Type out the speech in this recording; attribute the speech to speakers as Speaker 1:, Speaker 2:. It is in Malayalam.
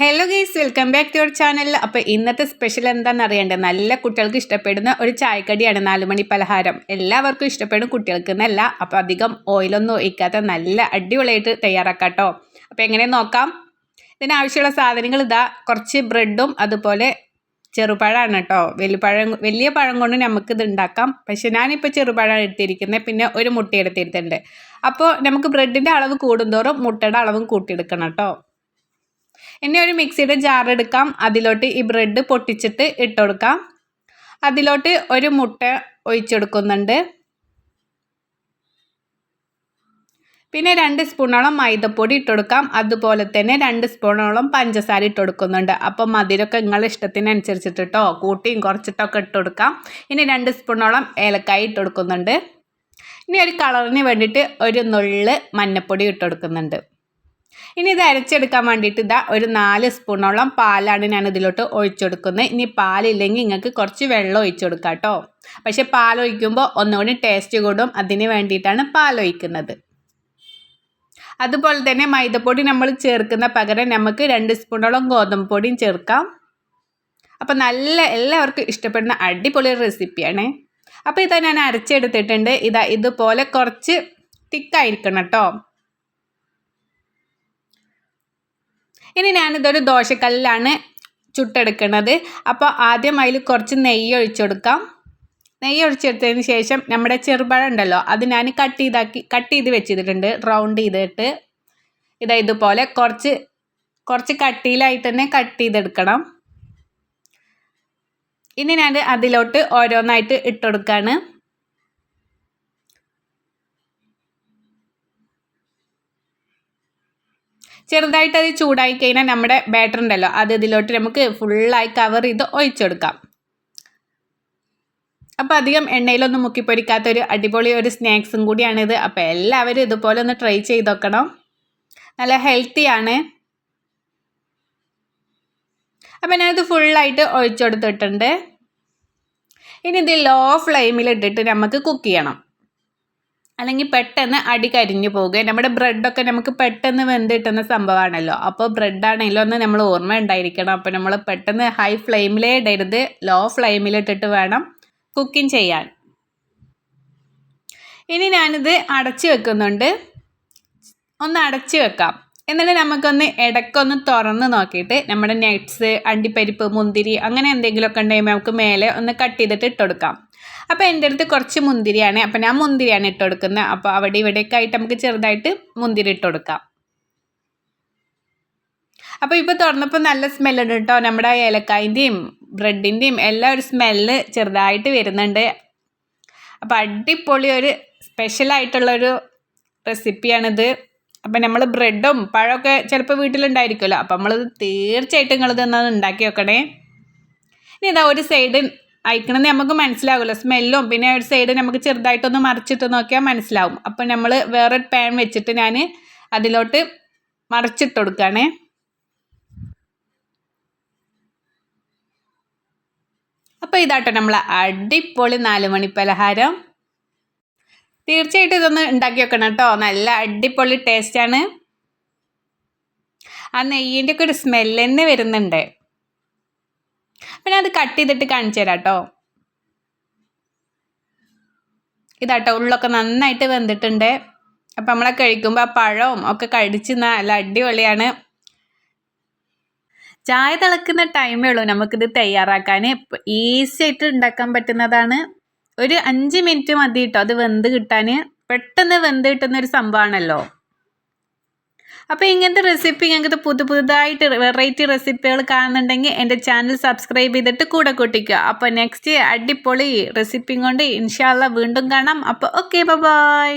Speaker 1: Hello guys welcome back to our channel അപ്പോൾ ഇന്നത്തെ സ്പെഷ്യൽ എന്താണെന്ന് അറിയേണ്ടത് നല്ല കുട്ടികൾക്ക് ഇഷ്ടപ്പെടുന്ന ഒരു ചായക്കടിയാണ് നാലുമണി പലഹാരം. എല്ലാവർക്കും ഇഷ്ടപ്പെടും കുട്ടികൾക്ക് എന്നല്ല. അപ്പോൾ അധികം ഓയിലൊന്നും ഒഴിക്കാത്ത നല്ല അടിപൊളിയായിട്ട് തയ്യാറാക്കാം കേട്ടോ അപ്പോൾ എങ്ങനെ നോക്കാം? ഇതിനാവശ്യമുള്ള സാധനങ്ങൾ ഇതാ. കുറച്ച് ബ്രെഡും അതുപോലെ ചെറുപഴമാണ് കേട്ടോ വലിയ പഴം വലിയ പഴം കൊണ്ട് നമുക്ക് ഇത് ഉണ്ടാക്കാം. പക്ഷെ ഞാനിപ്പോൾ ചെറുപഴമാണ് എടുത്തിരിക്കുന്നത്. പിന്നെ ഒരു മുട്ട എടുത്തിരുത്തുന്നുണ്ട് അപ്പോൾ നമുക്ക് ബ്രെഡിന്റെ അളവ് കൂടുന്തോറും മുട്ടയുടെ അളവും കൂട്ടിയെടുക്കണം കേട്ടോ ഇനി ഒരു മിക്സിയുടെ ജാർ എടുക്കാം. അതിലോട്ട് ഈ ബ്രെഡ് പൊട്ടിച്ചിട്ട് ഇട്ട് കൊടുക്കാം. അതിലോട്ട് ഒരു മുട്ട ഒഴിച്ചെടുക്കുന്നുണ്ട്. പിന്നെ രണ്ട് സ്പൂണോളം മൈദപ്പൊടി ഇട്ട് കൊടുക്കാം. അതുപോലെ തന്നെ രണ്ട് സ്പൂണോളം പഞ്ചസാര ഇട്ടുകൊടുക്കുന്നുണ്ട് അപ്പം മധുരമൊക്കെ നിങ്ങളുടെ ഇഷ്ടത്തിനനുസരിച്ചിട്ട് കേട്ടോ കൂട്ടിയും കുറച്ചിട്ടൊക്കെ ഇട്ട് കൊടുക്കാം. ഇനി രണ്ട് സ്പൂണോളം ഏലക്കായ ഇട്ടുകൊടുക്കുന്നുണ്ട് ഇനി ഒരു കളറിന് വേണ്ടിയിട്ട് ഒരു നുള്ള് മഞ്ഞൾപ്പൊടി ഇട്ട് കൊടുക്കുന്നുണ്ട്. ഇനി ഇത് അരച്ചെടുക്കാൻ വേണ്ടിയിട്ട് ഇതാ ഒരു നാല് സ്പൂണോളം പാലാണ് ഞാൻ ഇതിലോട്ട് ഒഴിച്ചെടുക്കുന്നത്. ഇനി പാലില്ലെങ്കിൽ നിങ്ങൾക്ക് കുറച്ച് വെള്ളം ഒഴിച്ചു കൊടുക്കാം കേട്ടോ. പക്ഷേ പാലൊഴിക്കുമ്പോൾ ഒന്നുകൂടി ടേസ്റ്റ് കൂടും. അതിന് വേണ്ടിയിട്ടാണ് പാലൊഴിക്കുന്നത് അതുപോലെ തന്നെ മൈദപ്പൊടി നമ്മൾ ചേർക്കുന്ന പകരം നമുക്ക് രണ്ട് സ്പൂണോളം ഗോതമ്പ് പൊടിയും ചേർക്കാം. അപ്പോൾ നല്ല എല്ലാവർക്കും ഇഷ്ടപ്പെടുന്ന അടിപൊളി റെസിപ്പിയാണ് അപ്പോൾ ഇതാ ഞാൻ അരച്ചെടുത്തിട്ടുണ്ട്. ഇതാ ഇതുപോലെ കുറച്ച് തിക്കായിരിക്കണം കേട്ടോ. ഇനി ഞാനിതൊരു ദോശക്കല്ലിലാണ് ചുട്ടെടുക്കുന്നത് അപ്പോൾ ആദ്യം അതിൽ കുറച്ച് നെയ്യ് ഒഴിച്ചെടുക്കാം നെയ്യ് ഒഴിച്ചെടുത്തതിന് ശേഷം നമ്മുടെ ചെറുപഴം ഉണ്ടല്ലോ അത് ഞാൻ കട്ട് ചെയ്താക്കി കട്ട് ചെയ്ത് വെച്ചിട്ടുണ്ട് റൗണ്ട് ചെയ്തിട്ട്. ഇതാ ഇതുപോലെ കുറച്ച് കുറച്ച് കട്ടിയിലായിട്ട് തന്നെ കട്ട് ചെയ്തെടുക്കണം. ഇനി ഞാൻ അതിലോട്ട് ഓരോന്നായിട്ട് ഇട്ടുകൊടുക്കുകയാണ് ചെറുതായിട്ട് അത് ചൂടായി കഴിഞ്ഞാൽ നമ്മുടെ ബാറ്റർ ഉണ്ടല്ലോ അത് ഇതിലോട്ട് നമുക്ക് ഫുള്ളായി കവർ ചെയ്ത് ഒഴിച്ചെടുക്കാം. അപ്പോൾ അധികം എണ്ണയിലൊന്നും മുക്കിപ്പൊരിക്കാത്തൊരു അടിപൊളി ഒരു സ്നാക്സും കൂടിയാണിത്. അപ്പോൾ എല്ലാവരും ഇതുപോലെ ഒന്ന് ട്രൈ ചെയ്ത് നോക്കണം. നല്ല ഹെൽത്തിയാണ് അപ്പം ഞാനിത് ഫുള്ളായിട്ട് ഒഴിച്ചെടുത്തിട്ടുണ്ട്. ഇനി ഇത് ലോ ഫ്ലെയിമിൽ ഇട്ടിട്ട് നമുക്ക് കുക്ക് ചെയ്യണം. അല്ലെങ്കിൽ പെട്ടെന്ന് അടി കരിഞ്ഞു പോവുക നമ്മുടെ ബ്രെഡൊക്കെ നമുക്ക് പെട്ടെന്ന് വെന്ത് കിട്ടുന്ന സംഭവമാണല്ലോ. അപ്പോൾ ബ്രെഡാണെങ്കിലും ഒന്ന് നമ്മൾ ഓർമ്മ ഉണ്ടായിരിക്കണം. അപ്പോൾ നമ്മൾ പെട്ടെന്ന് ഹൈ ഫ്ലെയിമിലേ ഇടരുത്. ലോ ഫ്ലെയിമിലിട്ടിട്ട് വേണം കുക്കിംഗ് ചെയ്യാൻ. ഇനി ഞാനിത് അടച്ചു വെക്കുന്നുണ്ട്. ഒന്ന് അടച്ചു വെക്കാം. എന്നിട്ട് നമുക്കൊന്ന് ഇടയ്ക്കൊന്ന് തുറന്ന് നോക്കിയിട്ട് നമ്മുടെ നട്ട്സ് അണ്ടിപ്പരിപ്പ് മുന്തിരി അങ്ങനെ എന്തെങ്കിലുമൊക്കെ ഉണ്ടെങ്കിൽ നമുക്ക് മേലെ ഒന്ന് കട്ട് ചെയ്തിട്ട് ഇട്ടുകൊടുക്കാം അപ്പോൾ എന്റെ അടുത്ത് കുറച്ച് മുന്തിരിയാണ്. അപ്പോൾ ഞാൻ മുന്തിരിയാണ് ഇട്ട് കൊടുക്കുന്നത്. അപ്പോൾ അവിടെ ഇവിടെയൊക്കെ ആയിട്ട് നമുക്ക് ചെറുതായിട്ട് മുന്തിരി ഇട്ട് കൊടുക്കാം. അപ്പോൾ ഇപ്പോൾ തുറന്നപ്പോൾ നല്ല സ്മെല്ലുണ്ട് കേട്ടോ. നമ്മുടെ ഏലക്കായന്റെയും ബ്രെഡിന്റെയും എല്ലാം ഒരു സ്മെല്ല് ചെറുതായിട്ട് വരുന്നുണ്ട്. അപ്പോൾ അടിപൊളി ഒരു സ്പെഷ്യലായിട്ടുള്ളൊരു റെസിപ്പിയാണിത് അപ്പം നമ്മൾ ബ്രെഡും പഴമൊക്കെ ചിലപ്പോൾ വീട്ടിലുണ്ടായിരിക്കുമല്ലോ. അപ്പം നമ്മളിത് തീർച്ചയായിട്ടും നിങ്ങളിത് എന്നാൽ ഉണ്ടാക്കി വെക്കണേ. ഇനി ഇതാ ഒരു സൈഡ് അയക്കണമെന്ന് നമുക്ക് മനസ്സിലാവില്ല സ്മെല്ലും പിന്നെ ഒരു സൈഡ് നമുക്ക് ചെറുതായിട്ടൊന്ന് മറിച്ചിട്ട് നോക്കിയാൽ മനസ്സിലാവും. അപ്പോൾ നമ്മൾ വേറെ പാൻ വെച്ചിട്ട് ഞാൻ അതിലോട്ട് മറിച്ചിട്ട് കൊടുക്കുകയാണേ അപ്പോൾ ഇതാട്ടോ നമ്മൾ അടിപൊളി നാലുമണി പലഹാരം. തീർച്ചയായിട്ടും ഇതൊന്ന് ഉണ്ടാക്കി വെക്കണം കേട്ടോ. നല്ല അടിപൊളി ടേസ്റ്റാണ് ആ നെയ്യിന്റെ ഒക്കെ ഒരു സ്മെല്ല് തന്നെ വരുന്നുണ്ട്. പിന്നെ അത് കട്ട് ചെയ്തിട്ട് കാണിച്ചു തരാം കേട്ടോ ഇതാട്ടോ ഉള്ളൊക്കെ നന്നായിട്ട് വെന്തിട്ടുണ്ട്. അപ്പം നമ്മളെ കഴിക്കുമ്പോൾ ആ പഴവും ഒക്കെ കടിച്ച് നല്ല അടിപൊളിയാണ്. ചായ തിളക്കുന്ന ടൈമേ ഉള്ളൂ നമുക്കിത് തയ്യാറാക്കാൻ. ഈസി ആയിട്ട് ഉണ്ടാക്കാൻ പറ്റുന്നതാണ്. ഒരു അഞ്ച് മിനിറ്റ് മതി കേട്ടോ അത് വെന്ത് കിട്ടാൻ പെട്ടെന്ന് വെന്ത് കിട്ടുന്ന ഒരു സംഭവമാണല്ലോ അപ്പോൾ ഇങ്ങനത്തെ റെസിപ്പി ഞങ്ങൾക്ക് പുതു പുതുതായിട്ട് വെറൈറ്റി റെസിപ്പികൾ കാണുന്നുണ്ടെങ്കിൽ എന്റെ ചാനൽ സബ്സ്ക്രൈബ് ചെയ്തിട്ട് കൂടെ കൂട്ടിക്കുക അപ്പോൾ നെക്സ്റ്റ് അടിപൊളി റെസിപ്പിയും കൊണ്ട് ഇൻഷാല്ല വീണ്ടും കാണാം. അപ്പോൾ ഓക്കെ ബൈ